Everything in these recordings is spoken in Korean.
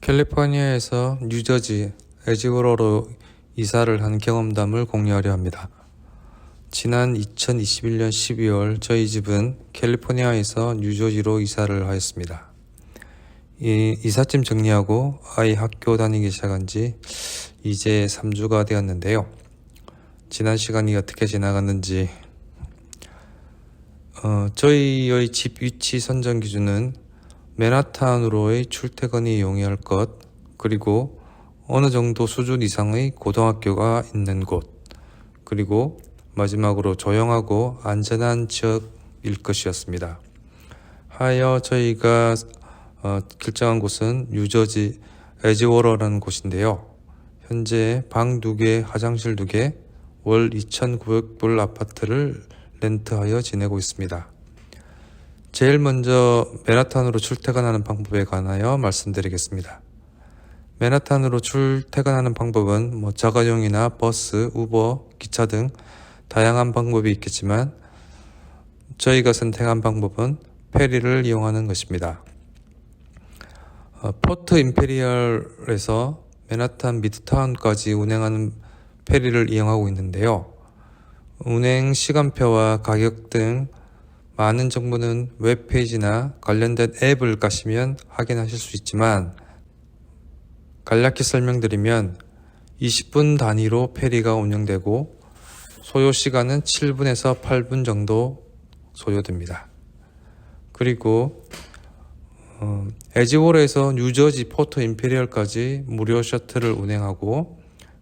캘리포니아에서 뉴저지 에지워러로 이사를 한 경험담을 공유하려 합니다. 지난 2021년 12월 저희 집은 캘리포니아에서 뉴저지로 이사를 하였습니다. 이 이삿짐 정리하고 아이 학교 다니기 시작한 지 이제 3주가 되었는데요. 지난 시간이 어떻게 지나갔는지 어, 저희의 집 위치 선정 기준은 맨하탄으로의 출퇴근이 용이할 것, 그리고 어느 정도 수준 이상의 고등학교가 있는 곳, 그리고 마지막으로 조용하고 안전한 지역일 것이었습니다. 하여 저희가 어, 결정한 곳은 뉴저지 에지워러라는 곳인데요. 현재 방두 개, 화장실 두 개, 월 2,900불 아파트를 렌트하여 지내고 있습니다. 제일 먼저 맨하탄으로 출퇴근하는 방법에 관하여 말씀드리겠습니다. 맨하탄으로 출퇴근하는 방법은 뭐 자가용이나 버스, 우버, 기차 등 다양한 방법이 있겠지만 저희가 선택한 방법은 페리를 이용하는 것입니다. 어, 포트 임페리얼에서 맨하탄 미드타운까지 운행하는 페리를 이용하고 있는데요. 운행 시간표와 가격 등 많은 정보는 웹페이지나 관련된 앱을 가시면 확인하실 수 있지만 간략히 설명드리면 20분 단위로 페리가 운영되고 소요 시간은 7분에서 8분 정도 소요됩니다. 그리고 어, 에지워러에서 뉴저지 포트 임페리얼까지 무료 셔틀을 운행하고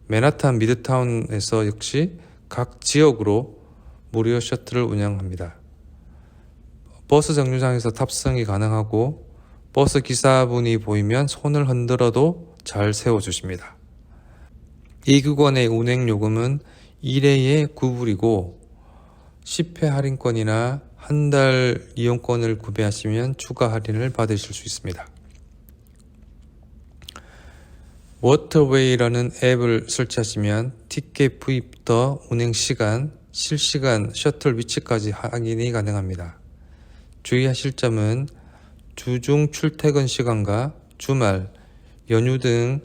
맨하탄 미드타운에서 역시 각 지역으로 무료 셔틀을 운영합니다. 버스 정류장에서 탑승이 가능하고 버스 기사분이 보이면 손을 흔들어도 잘 세워주십니다. 이 구간의 운행 요금은 1회에 9불이고 10회 할인권이나 한 달 이용권을 구매하시면 추가 할인을 받으실 수 있습니다. 워터웨이라는 앱을 설치하시면 티켓 구입부터 운행 시간, 실시간 셔틀 위치까지 확인이 가능합니다. 주의하실 점은 주중 출퇴근 시간과 주말, 연휴 등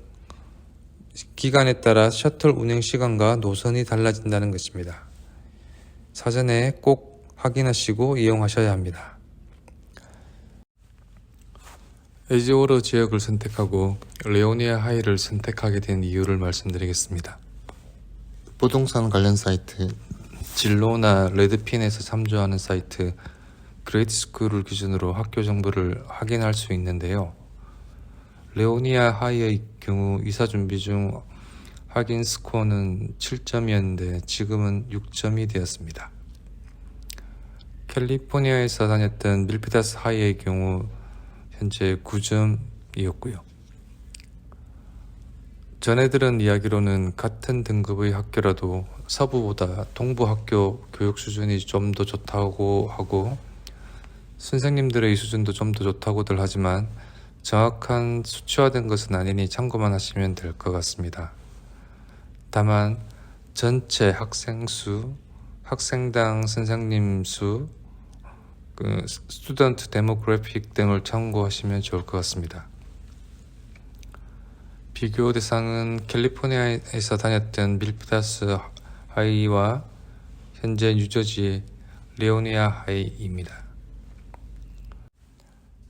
기간에 따라 셔틀 운행 시간과 노선이 달라진다는 것입니다. 사전에 꼭 확인하시고 이용하셔야 합니다. 에지오르 지역을 선택하고 레오니아 하이를 선택하게 된 이유를 말씀드리겠습니다. 부동산 관련 사이트 진로나 레드핀에서 참조하는 사이트 그레이트 스쿨을 기준으로 학교 정보를 확인할 수 있는데요. 레오니아 하이의 경우 이사 준비 중 확인 스코어는 7점이었는데 지금은 6점이 되었습니다. 캘리포니아에서 다녔던 밀피다스 하이의 경우 현재 9점이었고요. 전해들은 이야기로는 같은 등급의 학교라도 서부보다 동부 학교 교육 수준이 좀 더 좋다고 하고 선생님들의 수준도 좀 더 좋다고들 하지만 정확한 수치화된 것은 아니니 참고만 하시면 될 것 같습니다. 다만 전체 학생 수, 학생당 선생님 수, 그 스튜던트 데모그래픽 등을 참고하시면 좋을 것 같습니다. 비교 대상은 캘리포니아에서 다녔던 밀피다스 하이와 현재 뉴저지 레오니아 하이입니다.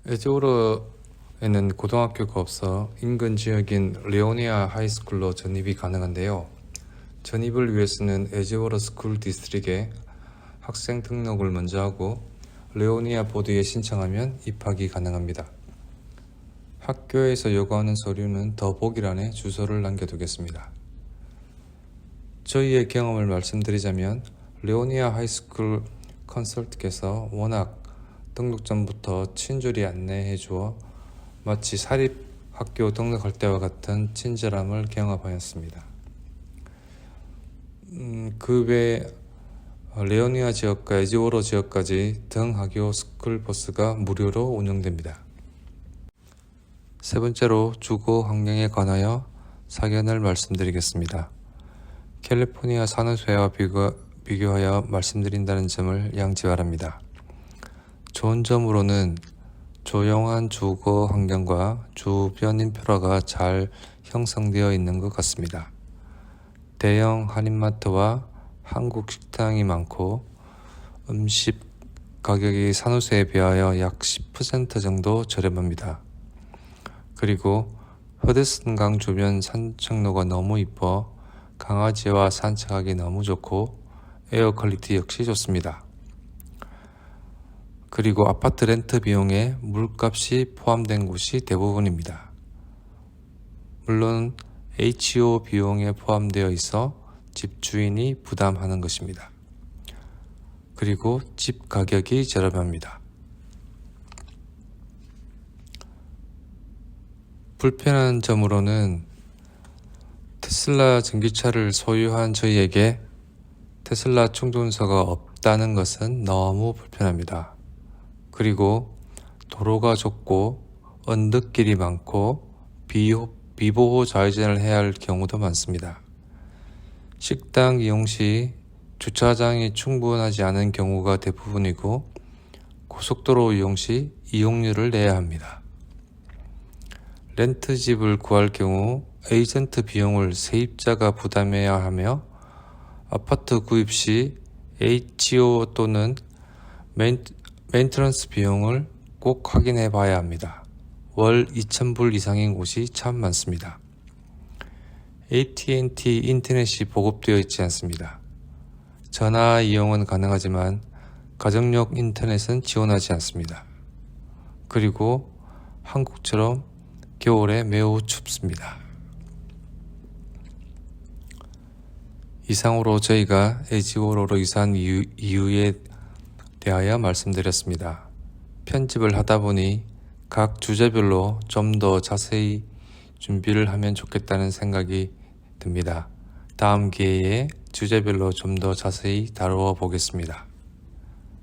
에즈오르에는 고등학교가 없어 인근 지역인 레오니아 하이스쿨로 전입이 가능한데요. 전입을 위해서는 에즈오르 스쿨 디스트릭에 학생 등록을 먼저 하고 레오니아 보드에 신청하면 입학이 가능합니다. 학교에서 요구하는 서류는 더보기란에 주소를 남겨두겠습니다. 저희의 경험을 말씀드리자면 레오니아 하이스쿨 컨설트께서 워낙 등록 전부터 친절히 안내해 주어 마치 사립 학교 등록할 때와 같은 친절함을 경험하였습니다. 음, 그외 어, 레오니아 지역과 에지오로 지역까지 등 학교 스쿨버스가 무료로 운영됩니다. 세 번째로 주거 환경에 관하여 사견을 말씀드리겠습니다. 캘리포니아 비교, 비교하여 말씀드린다는 점을 양지 바랍니다. 좋은 점으로는 조용한 주거 환경과 주변 인프라가 잘 형성되어 있는 것 같습니다. 대형 한인마트와 한국 식당이 많고 음식 가격이 산호세에 비하여 약 10% 정도 저렴합니다. 그리고 허드슨강 주변 산책로가 너무 이뻐 강아지와 산책하기 너무 좋고 에어 퀄리티 역시 좋습니다. 그리고 아파트 렌트 비용에 물값이 포함된 곳이 대부분입니다. 물론 HO 비용에 포함되어 있어 집주인이 부담하는 것입니다. 그리고 집 가격이 저렴합니다. 불편한 점으로는 테슬라 전기차를 소유한 저희에게 테슬라 충전소가 없다는 것은 너무 불편합니다. 그리고 도로가 좁고 언덕길이 많고 비호, 비보호 좌회전을 해야 할 경우도 많습니다. 식당 이용 시 주차장이 충분하지 않은 경우가 대부분이고 고속도로 이용 시 이용료를 내야 합니다. 렌트집을 구할 경우 에이전트 비용을 세입자가 부담해야 하며 아파트 구입 시 HO 또는 메인트런스 비용을 꼭 확인해 봐야 합니다. 월 2,000불 이상인 곳이 참 많습니다. AT&T 인터넷이 보급되어 있지 않습니다. 전화 이용은 가능하지만 가정용 인터넷은 지원하지 않습니다. 그리고 한국처럼 겨울에 매우 춥습니다. 이상으로 저희가 에지오로로 이사한 이유, 이유에 대하여 말씀드렸습니다. 편집을 하다 보니 각 주제별로 좀 더 자세히 준비를 하면 좋겠다는 생각이 듭니다. 다음 기회에 주제별로 좀 더 자세히 다루어 보겠습니다.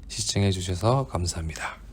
시청해 주셔서 감사합니다.